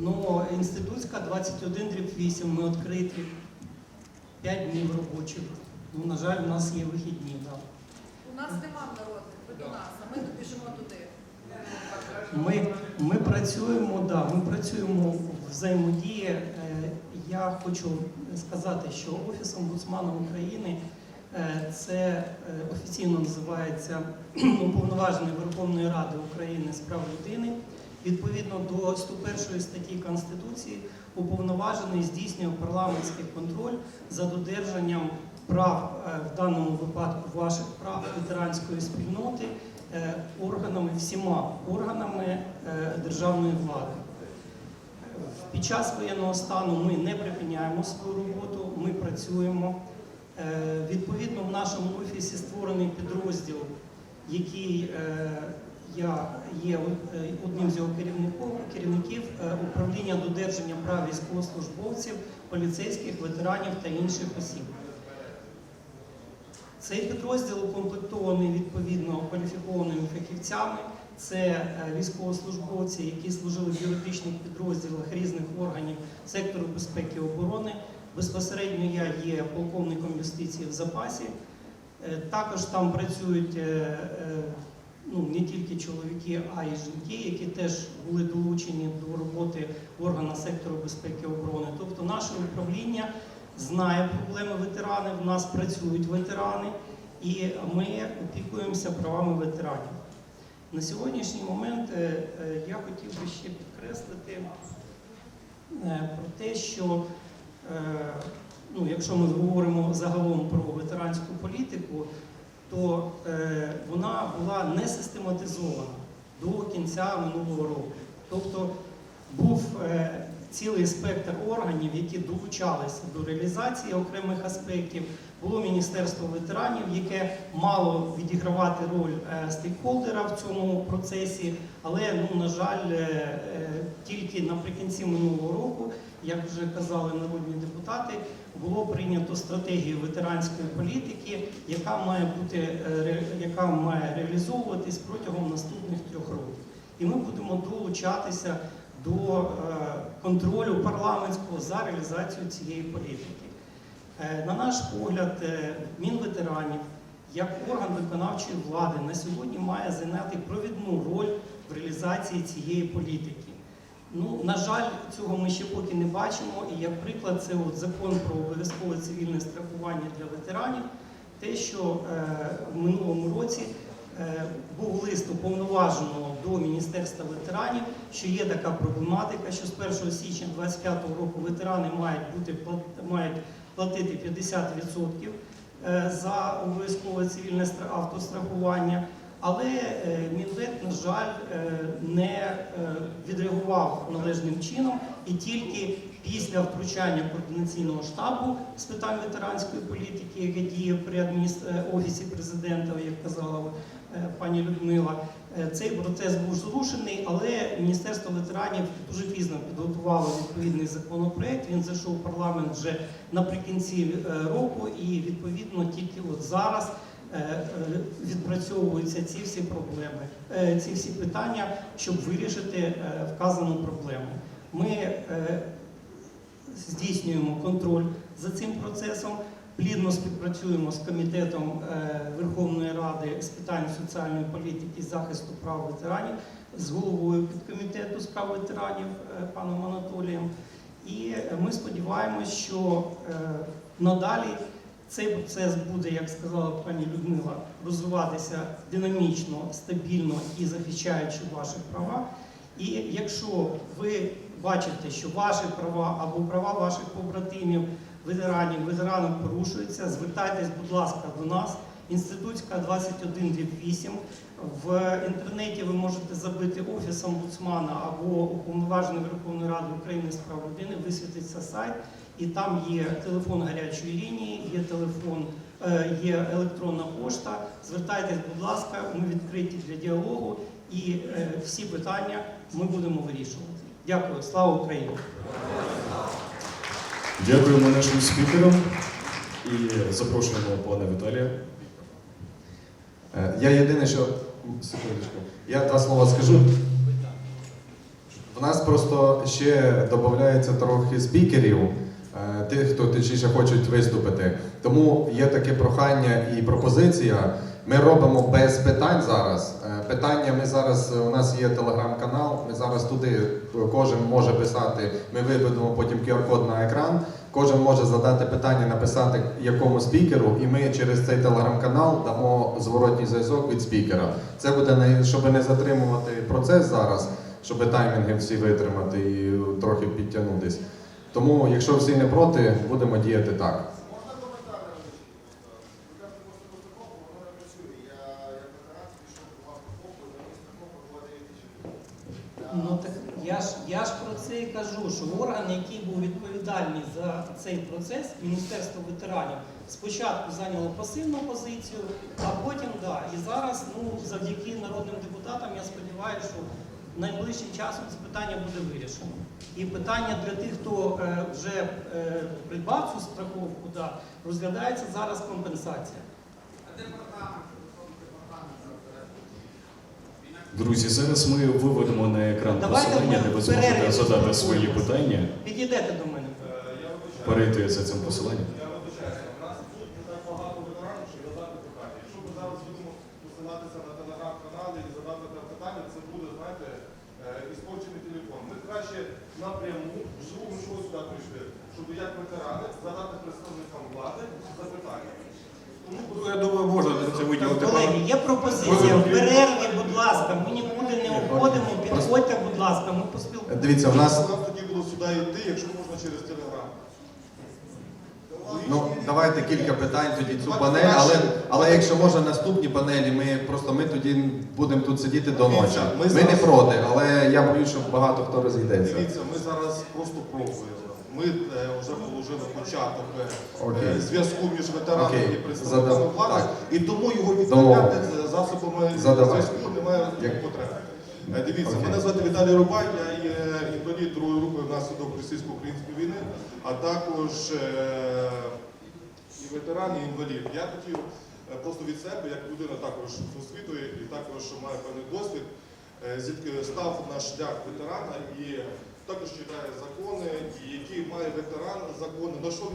Ну, інститутська 21 дріб 8, ми відкриті 5 днів робочих. Ну, на жаль, у нас є вихідні. Да. У нас нема народних, ви до нас, а ми біжимо туди. Ми, ми працюємо, да, ми працюємо в взаємодії. Е, Я хочу сказати, що Офіс омбудсмана України е, це е, офіційно називається уповноважений Верховної Ради України з прав людини. Відповідно до 101 статті Конституції, уповноважений здійснює парламентський контроль за додержанням прав е, в даному випадку ваших прав ветеранської спільноти е, органами всіма органами е, державної влади. Під час воєнного стану ми не припиняємо свою роботу, ми працюємо. Відповідно, в нашому офісі створений підрозділ, який я є е, одним з його керівників, е, управління додержання прав військовослужбовців, поліцейських, ветеранів та інших осіб. Цей підрозділ укомплектований відповідно кваліфікованими фахівцями. Це е, військовослужбовці, які служили в юридичних підрозділах різних органів сектору безпеки і оборони. Безпосередньо я є полковником юстиції в запасі. Також там працюють ну, не тільки чоловіки, а й жінки, які теж були долучені до роботи органа сектору безпеки і оборони. Тобто наше управління знає проблеми ветеранів, в нас працюють ветерани, і ми опікуємося правами ветеранів. На сьогоднішній момент е, е, я хотів би ще підкреслити е, про те, що ну, якщо ми говоримо загалом про ветеранську політику, то е, вона була не систематизована до кінця минулого року. Тобто був е, цілий спектр органів, які долучалися до реалізації окремих аспектів. Було Міністерство ветеранів, яке мало відігравати роль е, стейкхолдера в цьому процесі, але, ну, на жаль, е, е, тільки наприкінці минулого року, як вже казали народні депутати, було прийнято стратегію ветеранської політики, яка має бути яка має реалізовуватись протягом наступних трьох років. І ми будемо долучатися до е, контролю парламентського за реалізацію цієї політики. Е, На наш погляд, е, Мінветеранів як орган виконавчої влади на сьогодні має зайняти провідну роль в реалізації цієї політики. Ну, на жаль, цього ми ще поки не бачимо. І як приклад, це от закон про обов'язкове цивільне страхування для ветеранів. Те, що е, в минулому році був лист уповноваженого до Міністерства ветеранів, що є така проблематика, що з 1 січня 2025 року ветерани мають бути мають платити 50% е, за обов'язкове цивільне стра- автострахування. Але е, Мінвет, на жаль, е, не е, відреагував належним чином і тільки після втручання координаційного штабу з питань ветеранської політики, яке діє при адміністр... е, офісі президента, як казала е, пані Людмила, е, цей процес був зрушений, але Міністерство ветеранів дуже пізно підготувало відповідний законопроект. Він зайшов в парламент вже наприкінці е, року, і відповідно тільки от зараз е, е, відпрацьовуються ці всі проблеми, е, ці всі питання, щоб вирішити е, вказану проблему. Ми е, здійснюємо контроль за цим процесом. Плідно співпрацюємо з комітетом е, Верховної Ради з питань соціальної політики і захисту прав ветеранів, з головою підкомітету з прав ветеранів е, паном Анатолієм. І ми сподіваємось, що е, надалі цей процес буде, як сказала пані Людмила, розвиватися динамічно, стабільно і захищаючи ваші права. І якщо ви бачите, що ваші права або права ваших побратимів, ветеранів, ветеранів порушуються, звертайтесь, будь ласка, до нас. Інститутська 2128. В інтернеті ви можете забити офіс омбудсмана або уповноважений Верховної Ради України з прав людини, висвітиться сайт, і там є телефон гарячої лінії, є телефон, е, є електронна пошта. Звертайтесь, будь ласка, ми відкриті для діалогу і е, всі питання ми будемо вирішувати. Дякую, слава Україні! Дякуємо нашим спікерам і запрошуємо пана Віталія. Е, Я єдине, що секундочку, я два слова скажу. У нас просто ще додається трохи спікерів, е, тих, хто точніше хочуть виступити. Тому є таке прохання і пропозиція. Ми робимо без питань зараз. Е, Питання ми зараз у нас є телеграм-канал. Ми зараз туди кожен може писати. Ми виведемо потім QR-код на екран. Кожен може задати питання, написати якому спікеру, і ми через цей телеграм-канал дамо зворотній зв'язок від спікера. Це буде щоб не затримувати процес зараз, щоб таймінги всі витримати і трохи підтягнутись. Тому, якщо всі не проти, будемо діяти так. Можна коментар невеличкий? Ви кажете, просто поступово, воно не працює. Я як ветеран пішов до вас по ФОПу, і на місце ФОПу було 9 тисяч гривень. Ну так я ж я ж про це і кажу, що орган, який був відповідальний за цей процес, Міністерство ветеранів, спочатку зайняло пасивну позицію, а потім да. І зараз, ну завдяки народним депутатам, я сподіваюся, що найближчим часом це питання буде вирішено. І питання для тих, хто е, вже е, придбав цю страховку, да, розглядається зараз компенсація. Друзі, зараз ми виведемо на екран Давайте посилання, де ви зможете задати свої питання, Підійдете до мене. перейти за цим посиланням. Я вибачаюся, у нас тут не так багато ветеранів, щоб задати питання. Якщо ми зараз будемо посилатися на телеграм-канали і задати там питання, це буде, знаєте, е, іспорчений телефон. Ми краще напряму, вживу ми чого сюди прийшли, щоб як ветерани задати представникам влади запитання. Тому, Ну, я думаю, можна цього виділити Колеги, є пропозиція ласка, ми нікуди не уходимо, підходьте, будь ласка, ми поспілкуємося. Дивіться, у нас нам тоді було сюди йти, якщо можна через телеграм. Ну, давайте кілька питань тоді цю панель, але, але якщо можна наступні панелі, ми просто ми тоді будемо тут сидіти до ночі. Ми Ми не проти, але я боюсь, що багато хто розійдеться. Дивіться, ми зараз просто пробуємо. Ми е, вже положили початок е, Окей. е, зв'язку між ветеранами Окей. і представниками Задав- влади, і тому його відправляти е, засобами зв'язку немає Як- потреби. Е, Дивіться, Окей. мене звати Віталій Рубай, я є інвалід другої групи внаслідок російсько-української війни, а також е, і ветеран, і інвалід. Я хотів е, просто від себе, як людина також з освітою і також має певний досвід, е, став на шлях ветерана і також читає закони, і який має ветеран закони, на що